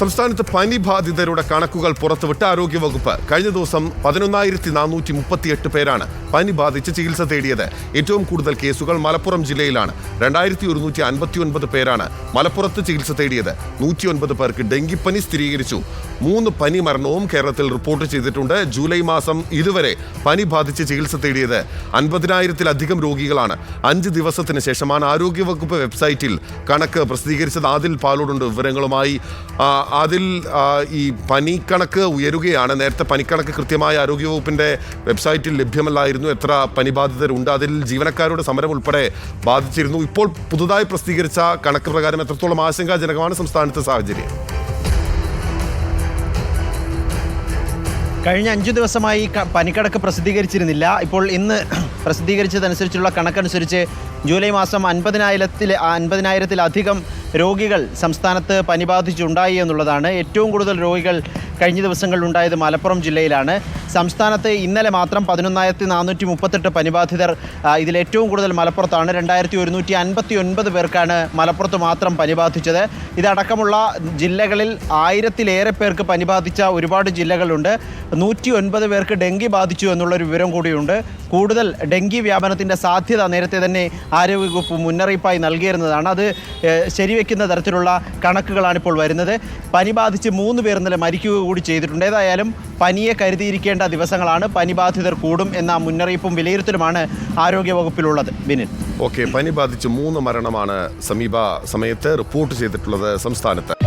സംസ്ഥാനത്ത് പനി ബാധിതരുടെ കണക്കുകൾ പുറത്തുവിട്ട ആരോഗ്യവകുപ്പ് കഴിഞ്ഞ ദിവസം പതിനൊന്നായിരത്തി നാനൂറ്റി മുപ്പത്തിയെട്ട് പേരാണ് പനി ബാധിച്ച് ചികിത്സ തേടിയത്. ഏറ്റവും കൂടുതൽ കേസുകൾ മലപ്പുറം ജില്ലയിലാണ്. രണ്ടായിരത്തി ഒരുന്നൂറ്റി അൻപത്തി ഒൻപത് പേരാണ് മലപ്പുറത്ത് ചികിത്സ തേടിയത്. നൂറ്റി ഒൻപത് പേർക്ക് ഡെങ്കിപ്പനി സ്ഥിരീകരിച്ചു. മൂന്ന് പനി മരണവും കേരളത്തിൽ റിപ്പോർട്ട് ചെയ്തിട്ടുണ്ട്. ജൂലൈ മാസം ഇതുവരെ പനി ബാധിച്ച് ചികിത്സ തേടിയത് അൻപതിനായിരത്തിലധികം രോഗികളാണ്. അഞ്ച് ദിവസത്തിന് ശേഷമാണ് ആരോഗ്യവകുപ്പ് വെബ്സൈറ്റിൽ കണക്ക് പ്രസിദ്ധീകരിച്ചത്. ആദിൽ പാലോടുണ്ട് വിവരങ്ങളുമായി അതിൽ ഈ പനിക്കണക്ക് ഉയരുകയാണ്. നേരത്തെ പനിക്കണക്ക് കൃത്യമായ ആരോഗ്യവകുപ്പിന്റെ വെബ്സൈറ്റിൽ ലഭ്യമല്ലായിരുന്നു. എത്ര പനിബാധിതരുണ്ട് അതിൽ ജീവനക്കാരുടെ സമരം ഉൾപ്പെടെ ബാധിച്ചിരുന്നു. ഇപ്പോൾ പുതുതായി പ്രസിദ്ധീകരിച്ച കണക്ക് പ്രകാരം എത്രത്തോളം ആശങ്കാജനകമാണ് സംസ്ഥാനത്തെ സാഹചര്യം. കഴിഞ്ഞ അഞ്ചു ദിവസമായി പനിക്കടക്ക് പ്രസിദ്ധീകരിച്ചിരുന്നില്ല. ഇപ്പോൾ ഇന്ന് പ്രസിദ്ധീകരിച്ചതനുസരിച്ചുള്ള കണക്കനുസരിച്ച് ജൂലൈ മാസം അൻപതിനായിരത്തിൽ അൻപതിനായിരത്തിലധികം രോഗികൾ സംസ്ഥാനത്ത് പനി ബാധിച്ചുണ്ടായി എന്നുള്ളതാണ്. ഏറ്റവും കൂടുതൽ രോഗികൾ കഴിഞ്ഞ ദിവസങ്ങളിൽ ഉണ്ടായത് മലപ്പുറം ജില്ലയിലാണ്. സംസ്ഥാനത്ത് ഇന്നലെ മാത്രം പതിനൊന്നായിരത്തി നാനൂറ്റി മുപ്പത്തെട്ട് പനിബാധിതർ ഇതിൽ ഏറ്റവും കൂടുതൽ മലപ്പുറത്താണ്. രണ്ടായിരത്തി ഒരുന്നൂറ്റി അൻപത്തി ഒൻപത് പേർക്കാണ് മലപ്പുറത്ത് മാത്രം പനിബാധിച്ചത്. ഇതടക്കമുള്ള ജില്ലകളിൽ ആയിരത്തിലേറെ പേർക്ക് പനിബാധിച്ച ഒരുപാട് ജില്ലകളുണ്ട്. നൂറ്റി ഒൻപത് പേർക്ക് ഡെങ്കി ബാധിച്ചു എന്നുള്ളൊരു വിവരം കൂടിയുണ്ട്. കൂടുതൽ ഡെങ്കി വ്യാപനത്തിന്റെ സാധ്യത നേരത്തെ തന്നെ ആരോഗ്യവകുപ്പ് മുന്നറിയിപ്പായി നൽകിയിരുന്നതാണ്. അത് ശരിവെക്കുന്ന തരത്തിലുള്ള കണക്കുകളാണ് ഇപ്പോൾ വരുന്നത്. പനി ബാധിച്ച് മൂന്ന് പേർ ഇന്നലെ മരിക്കുക കൂടി ചെയ്തിട്ടുണ്ട്. ഏതായാലും പനിയെ കരുതിയിരിക്കേണ്ട ദിവസങ്ങളാണ്. പനി ബാധിതർ കൂടും എന്ന മുന്നറിയിപ്പും വിലയിരുത്തലുമാണ് ആരോഗ്യവകുപ്പിലുള്ളത്. ബിനിൽ ഓക്കെ പനി ബാധിച്ച് മൂന്ന് മരണമാണ് സമീപ സമയത്ത് റിപ്പോർട്ട് ചെയ്തിട്ടുള്ളത് സംസ്ഥാനത്ത്.